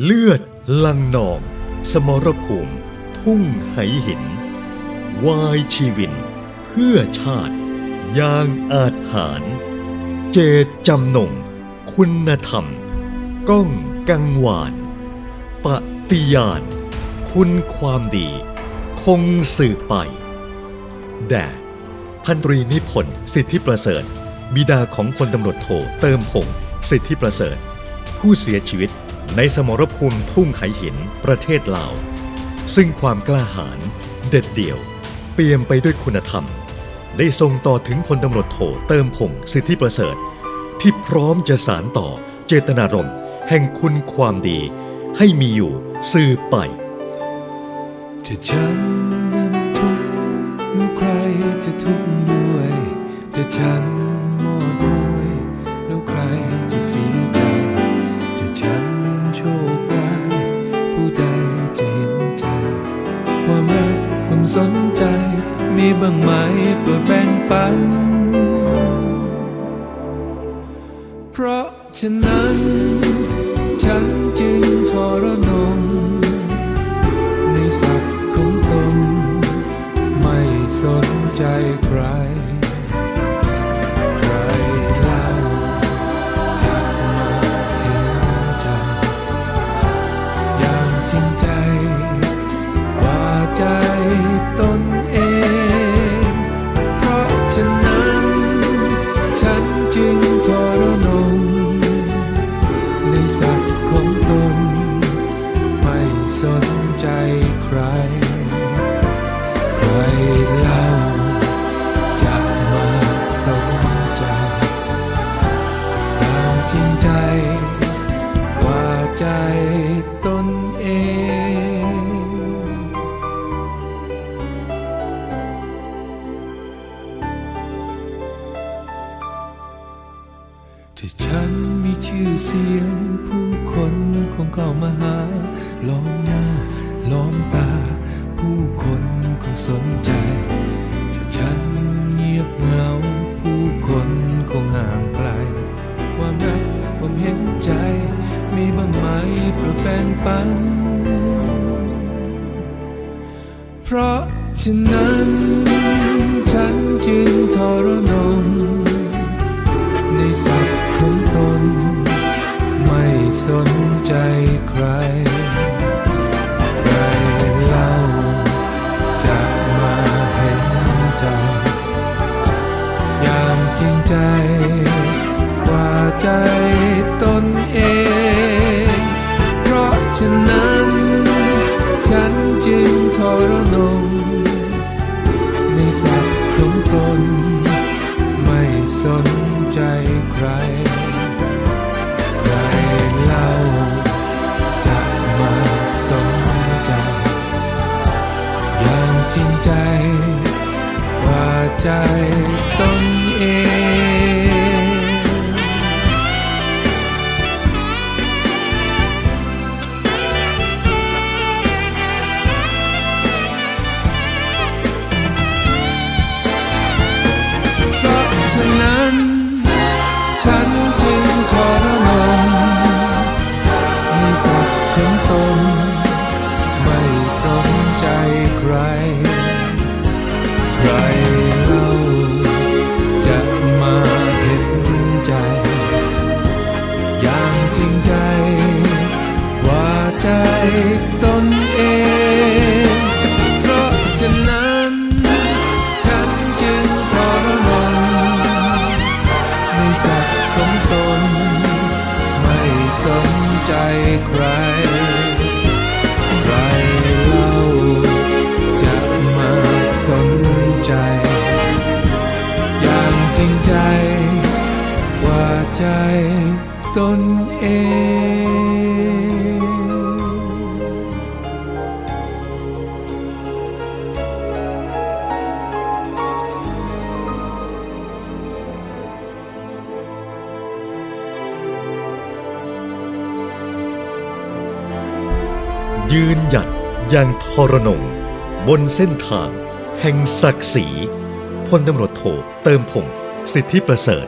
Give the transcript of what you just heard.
เลือดลังนอง สมรภูมิ ทุ่งไหหิน วายชีวิน เพื่อชาติยางอาจหาร เจตจำนง คุณธรรม ก้องกังวาน ปฏิญาณ คุณความดี คงสืบไป แด่พันตรีนิพนธ์สิทธิประเสริฐ บิดาของพลตำรวจโทเติมพงศ์สิทธิประเสริฐ ผู้เสียชีวิต ในสมรภูมิทุ่งไหหินประเทศลาว ซึ่งความกล้าหาญเด็ดเดี่ยว เปี่ยมไปด้วยคุณธรรม ได้ส่งต่อถึงพลตำรวจโทเติมพงสิทธิประเสริฐ ที่พร้อมจะสารต่อเจตนารมณ์แห่งคุณความดี ให้มีอยู่สืบไป จะฉันนั้นทุกข์แล้วใครจะทุกข์ด้วย จะฉันหมดม สนใจ มีบ้างไหมโปรดแบ่งปัน เพราะฉะนั้น ฉันจึงทรนงในศักดิ์ของตน ไม่สนใจใคร เล่าจะมาสนใจอย่างจริงใจกว่าใจตนเองที่ฉันมีชื่อเสียงผู้คนคงเข้ามาหาล้อมหน้าล้อมตาผู้คน สนใจ จะฉันเงียบเหงา ผู้คนคงห่างไกล ความรักความเห็นใจ มีบ้างไหมโปรดแบ่งปัน เพราะฉะนั้น ฉันจึงทร นเอง เพราะฉะนั้น ฉันจึงทรนงในศักดิ์ของตน ไม่สนใจใคร ใครเล่าจะมาสนใจ อย่างจริงใจกว่าใจ สักของตนไม่สนใจใคร สนใจใคร ใครเล่าจะมาสนใจ อย่างจริงใจกว่าใจตนเอง ยืนหยัดอย่างทรนง บนเส้นทาง แห่งศักดิ์ศรีพลตำรวจโทเติมพงศ์สิทธิประเสริฐ